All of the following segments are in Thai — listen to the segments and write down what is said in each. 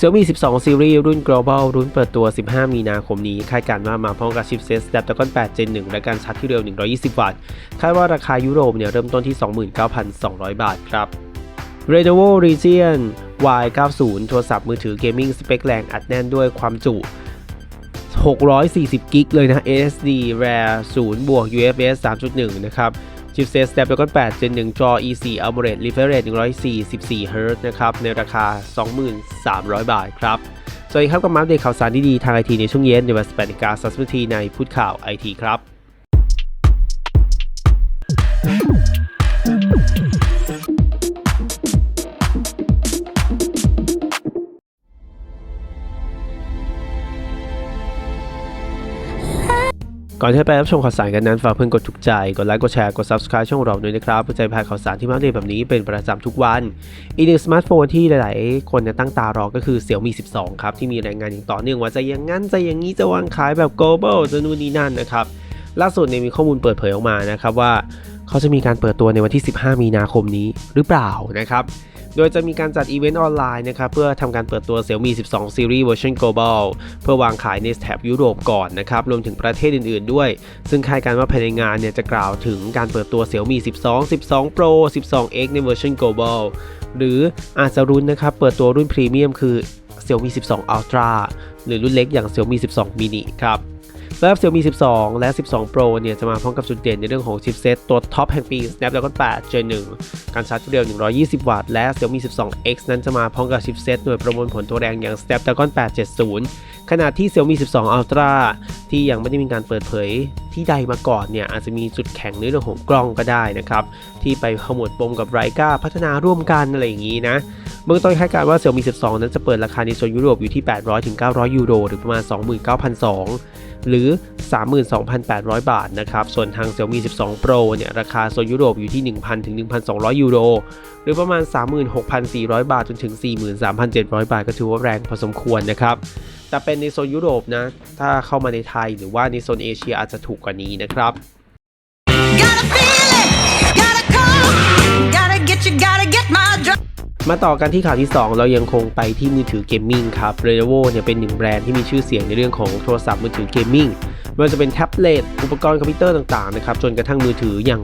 Xiaomi 12 Series รุ่น Global รุ่นเปิดตัว 15 มีนาคมนี้ คาดการณ์ว่ามาพร้อมกับชิปเซ็ต Snapdragon 8 Gen 1 และการชาร์จที่เร็ว 120 วัตต์ คาดว่าราคายุโรปเนี่ยเริ่มต้นที่ 29,200 บาทครับ Lenovo Legion Y90 โทรศัพท์มือถือเกมมิ่งสเปคแรงอัดแน่นด้วยความจุ 640 กิกเลยนะ SSD RAM 0บวก UFS 3.1 นะครับ ชิปเซต Snapdragon 8 Gen 1 จอ E4 AMOLED refresh rate 144 Hz นะครับ ในราคา 23,000 บาทครับ สวัสดีครับกับมาอัปเดตข่าวสารดีๆทางไอทีในช่วงเย็นในวัน18นาฬิกา30นาทีในพูดข่าวไอทีครับ ก่อนที่จะไปรับชมข่าวสารกันนั้นฝากเพื่อนกดถูกใจ กดไลค์ กดแชร์ กด Subscribe ช่องเราด้วยนะครับเพื่อจะได้พลาดข่าวสารที่มาอัปเดตแบบนี้เป็นประจำทุกวัน อีกหนึ่งสมาร์ทโฟนที่หลาย ๆ คนตั้งตารอก็คือ Xiaomi 12 ครับ ที่มีรายงานอย่างต่อเนื่องว่าจะอย่างนั้นจะอย่างนี้จะวางขายแบบ global จะนู่นนี่นั่นนะครับ ล่าสุดเนี่ยมีข้อมูลเปิดเผยออกมานะครับว่า เขาจะมีการเปิดตัวในวันที่ 15 มีนาคมนี้หรือเปล่านะครับ โดยจะมีการจัดอีเวนต์ออนไลน์นะครับเพื่อทำการเปิดตัว Xiaomi 12 Series Version Global เพื่อวางขายในแถบยุโรปก่อนนะครับรวมถึงประเทศอื่นๆด้วย ซึ่งคาดการณ์ว่าภายในงานเนี่ยจะกล่าวถึงการเปิดตัว Xiaomi 12 12 Pro 12X ในเวอร์ชัน Global หรืออาจจะรุ้นนะครับเปิดตัวรุ่นพรีเมียมคือ Xiaomi 12 Ultra หรือรุ่นเล็กอย่าง Xiaomi 12 Mini ครับ สำหรับ Xiaomi 12 และ 12 Pro เนี่ยจะมาพร้อมกับจุดเด่นในเรื่องของชิปเซตตัวท็อปแห่งปี Snapdragon 8 Gen 1การชาร์จที่เร็ว 120 วัตต์ และ Xiaomi 12X นั้นจะมาพร้อมกับชิปเซตหน่วยประมวลผลตัวแรงอย่าง Snapdragon 870 ขณะที่ Xiaomi 12 Ultra ที่ยังไม่ได้มีการเปิดเผย ที่ใดมาก่อนเนี่ยอาจจะมีจุดแข็งในเรื่องของกล้องก็ได้นะครับ ที่ไปขมวดปมกับไรกาพัฒนาร่วมกันอะไรอย่างนี้นะเบื้องต้นคาดการณ์ว่า Xiaomi 12 นั้นจะเปิดราคาในโซนยุโรปอยู่ที่ 800-900 ยูโร หรือประมาณ 29,200 หรือ 32,800 บาทนะครับ ส่วนทาง Xiaomi 12 Pro เนี่ยราคาโซนยุโรปอยู่ที่ 1,000ถึง1,200 ยูโร หรือประมาณ 36,400 บาทจนถึง 43,700 บาท ก็ถือว่าแรงพอสมควรนะครับ แต่เป็นในโซนยุโรปนะ ถ้าเข้ามาในไทยหรือว่าในโซนเอเชียอาจจะถูกกว่านี้นะครับ Gotta feel it, gotta come, gotta get you, gotta get my drum. มาต่อกันที่ข่าวที่ 2 เรายังคงไปที่มือถือเกมมิ่งครับ Lenovo เนี่ยเป็นหนึ่งแบรนด์ที่มีชื่อเสียงในเรื่องของโทรศัพท์มือถือเกมมิ่งไม่ว่าจะเป็นแท็บเล็ตอุปกรณ์คอมพิวเตอร์ต่างๆนะครับจนกระทั่งมือถืออย่าง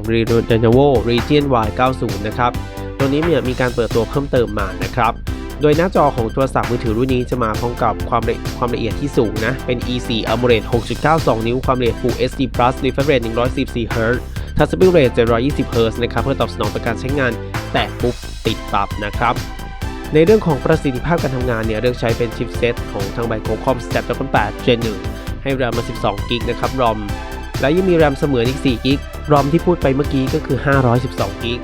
Lenovo Legion Y90 นะครับตัวนี้เนี่ยมีการเปิดตัวเพิ่มเติมมานะครับ โดยหน้าจอของโทรศัพท์มือถือรุ่นนี้จะมาพร้อมกับความละความละเอียดที่สูงนะ เป็น E4 AMOLED 6.92 นิ้ว ความละเอียด Full HD Plus refresh rate 144 Hz Touch Speed Rate 720 Hz นะครับ เพื่อตอบสนองต่อการใช้งาน แตะปุ๊บติดปั๊บนะครับ ในเรื่องของประสิทธิภาพการทำงานเนี่ย เลือกใช้เป็นชิปเซตของทางไบโคคอม Snapdragon 8 Gen 1 ให้ RAM มา 12กิกนะครับ ROM และยังมี RAM เสมือนอีก4กิก ROM ที่พูดไปเมื่อกี้ก็คือ 512กิก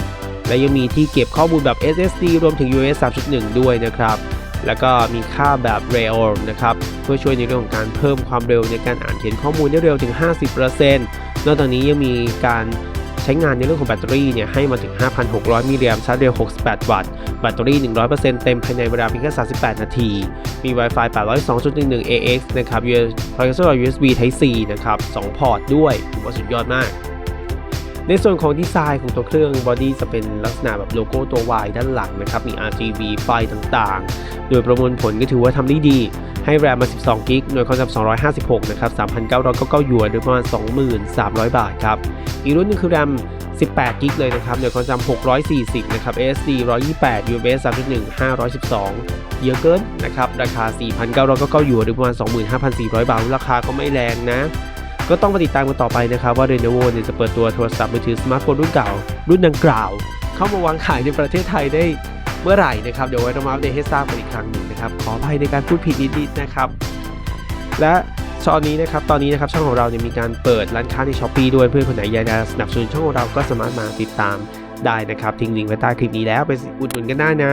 และยังมีที่เก็บข้อมูลแบบ SSD รวมถึง UFS 3.1 ด้วยนะครับ แล้วก็มีค่าแบบ Rail นะครับ เพื่อช่วยในเรื่องของการเพิ่มความเร็วในการอ่านเขียนข้อมูลได้เร็วถึง 50%นอกจากนี้ยังมีการใช้งานในเรื่องของแบตเตอรี่เนี่ยให้มาถึง 5,600 มิลลิแอมป์ชาร์จเร็ว 68 วัตต์ แบตเตอรี่ 100%เต็มภายในเวลาเพียงแค่ 38 นาที มี Wi-Fi 802.11 AX นะครับ USB Type C นะครับ 2 พอร์ตด้วยถือว่าสุดยอดมาก ในส่วนของดีไซน์ของตัวเครื่องบอดี้จะเป็นลักษณะแบบโลโก้ตัว Y ด้านหลังนะครับมี RGB ไฟต่างๆ โดยประมวลผลก็ถือว่าทำได้ดี ให้แรมมา 12 กิกหน่วยความจำ256 นะครับ 3,999หยวนหรือประมาณ 2,300 บาทครับ อีกรุ่นหนึงคือแรม 18 กิกเลยนะครับหน่วยความจำ640 นะครับ SSD 128 UFS 3.1 512 เยอะเกินนะครับ ราคา 4,999หยวนหรือประมาณ 25,400 บาท ราคาก็ไม่แรงนะ ก็ต้องมาติดตามกันต่อไปนะครับว่า Lenovo เนี่ยจะเปิดตัวโทรศัพท์มือถือสมาร์ทโฟนรุ่นเก่า รุ่นดังกล่าว เข้ามาวางขายในประเทศไทยได้เมื่อไหร่นะครับ เดี๋ยวไว้เรามาอัปเดตให้ทราบกันอีกครั้งหนึ่งนะครับขออภัยในการพูดผิดนิดๆนะครับ และตอนนี้นะครับตอนนี้นะครับช่องของเราเนี่ยมีการเปิดร้านค้าในช้อปปีด้วยเพื่อนคนไหนอยากจะสนับสนุนช่องของเราก็สามารถมาติดตามได้นะครับทิ้งลิงก์ไว้ใต้คลิปนี้แล้วไปอุดหนุนกันได้นะ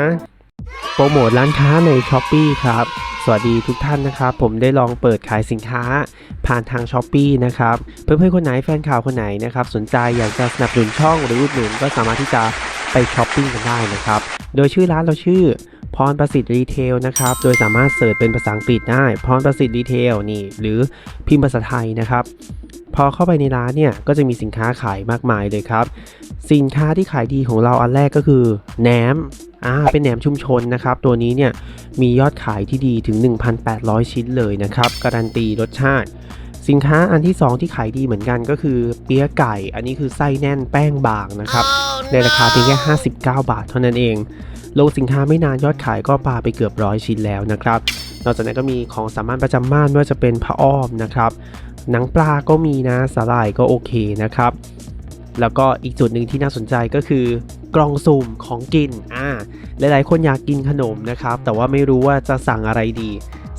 โปรโมทร้านค้าใน s h อ p e e ครับ สวัสดีทุกท่านนะครับ ผมได้ลองเปิดขายสินค้าผ่านทาง s h อ p e e นะครับ เพื่อนๆคนไหนแฟนข่าวคนไหนนะครับ สนใจอยากจะสนับสนุนช่องหรืออุดหนุนก็สามารถที่จะ ไปช้อปปิ้งกันได้นะครับ โดยชื่อร้านเราชื่อพรประสิทธิ์รีเทลนะครับ โดยสามารถเสิร์ชเป็นภาษาอังกฤษได้ พรประสิทธิ์รีเทลนี่ หรือพิมพ์ภาษาไทยนะครับ พอเข้าไปในร้านเนี่ย ก็จะมีสินค้าขายมากมายเลยครับ สินค้าที่ขายดีของเราอันแรกก็คือแหนม อ่า เป็นแหนมชุมชนนะครับ ตัวนี้เนี่ย มียอดขายที่ดีถึง 1,800 ชิ้นเลยนะครับ การันตีรสชาติ สินค้าอันที่ 2 ที่ขายดีเหมือนกันก็คือเปี๊ยะไก่ อันนี้คือไส้แน่นแป้งบางนะครับ ในราคาเพียงแค่ 59 บาทเท่านั้นเอง ลงสินค้าไม่นานยอดขายก็ปาไปเกือบร้อยชิ้นแล้วนะครับ นอกจากนั้นก็มีของสามัญประจำบ้านไม่ว่าจะเป็นผ้าอ้อมนะครับ หนังปลาก็มีนะสาหร่ายก็โอเคนะครับ แล้วก็อีกจุดหนึ่งที่น่าสนใจก็คือกล่องสุ่มของกิน อ่า หลายๆ คนอยากกินขนมนะครับ แต่ว่าไม่รู้ว่าจะสั่งอะไรดี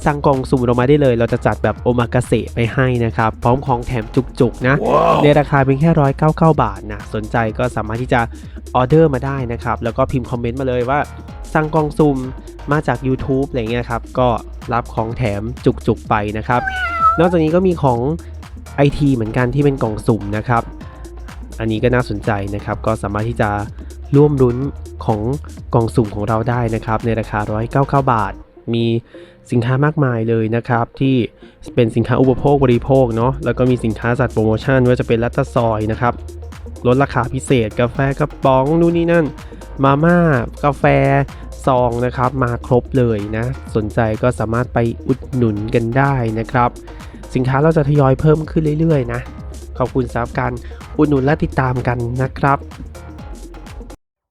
สั่งกล่องสุ่มเรามาได้เลย เราจะจัดแบบโอมากาเสะไปให้นะครับ พร้อมของแถมจุกๆนะในราคาเพียงแค่199บาทนะ สนใจก็สามารถที่จะออเดอร์มาได้นะครับ แล้วก็พิมพ์คอมเมนต์มาเลยว่าสั่งกล่องซุ่มมาจาก YouTube อะไรเงี้ยครับ ก็รับของแถมจุกๆไปนะครับ นอกจากนี้ก็มีของ IT เหมือนกันที่เป็นกล่องสุ่มนะครับ อันนี้ก็น่าสนใจนะครับ ก็สามารถที่จะร่วมรุ้นของกล่องสุ่มของเราได้นะครับ ในราคา 199 บาท มี สินค้ามากมายเลยนะครับ ที่เป็นสินค้าอุปโภคบริโภคเนาะแล้วก็มีสินค้าจัดโปรโมชั่นว่าจะเป็นลัตตาซอยนะครับลดราคาพิเศษ กาแฟกระป๋องนู่นนี่นั่น มาม่ากาแฟซองนะครับมาครบเลยนะ สนใจก็สามารถไปอุดหนุนกันได้นะครับ สินค้าเราจะทยอยเพิ่มขึ้นเรื่อยๆนะ ขอบคุณสำหรับการอุดหนุนและติดตามกันนะครับ